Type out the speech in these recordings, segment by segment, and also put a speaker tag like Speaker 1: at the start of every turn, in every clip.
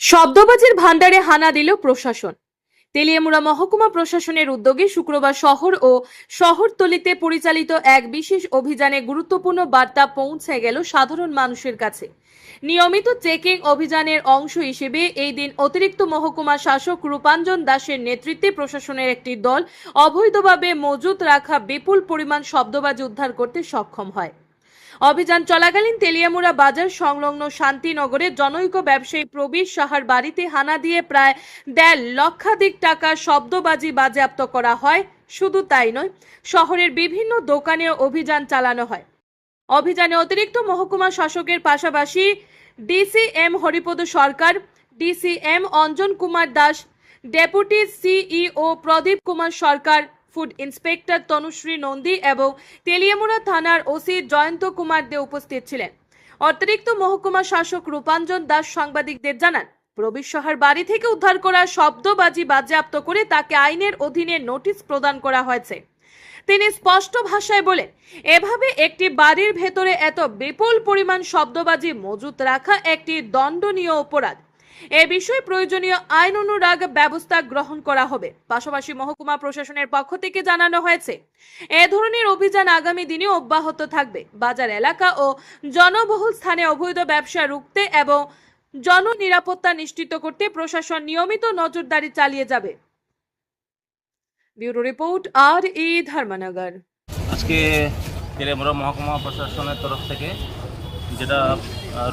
Speaker 1: শব্দবাজির ভান্ডারে হানা দিল প্রশাসন। তেলিয়ামুড়া মহকুমা প্রশাসনের উদ্যোগে শুক্রবার শহর ও শহরতলিতে পরিচালিত এক বিশেষ অভিযানে গুরুত্বপূর্ণ বার্তা পৌঁছে গেল সাধারণ মানুষের কাছে। নিয়মিত চেকিং অভিযানের অংশ হিসেবে এই দিন অতিরিক্ত মহকুমা শাসক রূপাঞ্জন দাসের নেতৃত্বে প্রশাসনের একটি দল অবৈধভাবে মজুত রাখা বিপুল পরিমাণ শব্দবাজি উদ্ধার করতে সক্ষম হয়। অভিযান চলাকালীন তেলিয়ামুড়া বাজার সংলগ্ন শান্তিনগরে জনৈক ব্যবসায়ী প্রবীর সাহার বাড়িতে হানা দিয়ে প্রায় দেড় লক্ষাধিক টাকার শব্দবাজি বাজেয়াপ্ত করা হয়। শুধু তাই নয়, শহরের বিভিন্ন দোকানে অভিযান চালানো হয়। অভিযানে অতিরিক্ত মহকুমা শাসকের পাশাপাশি DCM Haripada Sarkar, DCM Anjan Kumar Das, deputy CEO Pradip Kumar Sarkar food inspector Tanushree Nandi এবং তেলিয়ামুড়া থানার ওসি জয়ন্ত কুমার দে উপস্থিত ছিলেন। অতিরিক্ত মহকুমা শাসক রূপাঞ্জন দাস সাংবাদিকদের জানান, প্রবীর সাহার বাড়ি থেকে উদ্ধার করা শব্দবাজি বাজেয়াপ্ত করে তাকে আইনের অধীনে নোটিশ প্রদান করা হয়েছে। তিনি স্পষ্ট ভাষায় বলেন, এভাবে একটি বাড়ির ভেতরে এত বিপুল পরিমাণ শব্দবাজি মজুত রাখা একটি দণ্ডনীয় অপরাধ। এ বিষয়ে প্রয়োজনীয় আইন অনুরাগ ব্যবস্থা গ্রহণ করা হবে। পাশাপাশি মহকুমা প্রশাসনের পক্ষ থেকে জানানো হয়েছে, এ ধরনের অভিযান আগামী দিনে অব্যাহত থাকবে। বাজার এলাকা ও জনবহুল স্থানে অবৈধ ব্যবসা রুখতে এবং জননিরাপত্তা নিশ্চিত করতে প্রশাসন নিয়মিত নজরদারি চালিয়ে যাবে। ব্যুরো রিপোর্ট, আর ই ধর্মনগর।
Speaker 2: আজকে তেলেমুড়া মহকুমা প্রশাসনের তরফ থেকে যেটা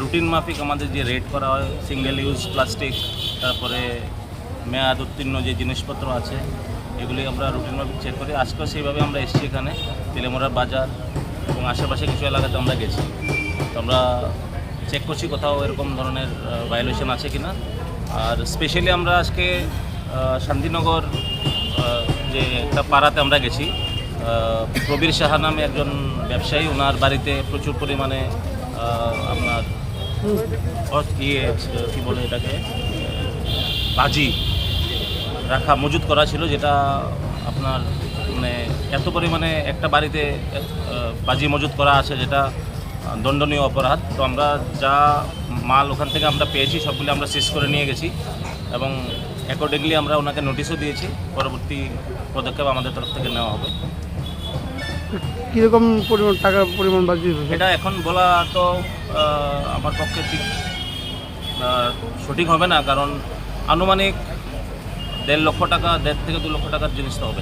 Speaker 2: রুটিন মাফিক আমাদের যে রেড করা হয় সিঙ্গেল ইউজ প্লাস্টিক তারপরে মেয়াদ উত্তীর্ণ যে জিনিসপত্র আছে এগুলি আমরা রুটিন মাফিক চেক করি। আজকেও সেইভাবে আমরা এসেছি এখানে তেলেমুড়ার বাজার এবং আশেপাশে কিছু এলাকাতে আমরা গেছি। তো আমরা চেক করছি কোথাও এরকম ধরনের ভায়োলেশন আছে কি না আর স্পেশালি আমরা আজকে শান্তিনগর যে একটা পাড়াতে আমরা গেছি প্রবীর সাহা নামে একজন ব্যবসায়ী ওনার বাড়িতে প্রচুর পরিমাণে আপনার ইয়ে কী বলে এটাকে বাজি রাখা মজুত করা ছিল, যেটা আপনার মানে এত পরিমাণে একটা বাড়িতে বাজি মজুত করা আছে, যেটা দণ্ডনীয় অপরাধ। তো আমরা যা মাল ওখান থেকে আমরা পেয়েছি, সবগুলি আমরা শেষ করে নিয়ে গেছি এবং অ্যাকর্ডিংলি আমরা ওনাকে নোটিশও দিয়েছি। পরবর্তী পদক্ষেপ আমাদের তরফ থেকে নেওয়া হবে।
Speaker 3: কীরকম পরিমাণ টাকার পরিমাণ বাজি
Speaker 2: এটা এখন বলা তো আমার পক্ষে ঠিক সঠিক হবে না, কারণ আনুমানিক দেড় লক্ষ টাকা, দেড় থেকে দু লক্ষ টাকার জিনিসটা হবে।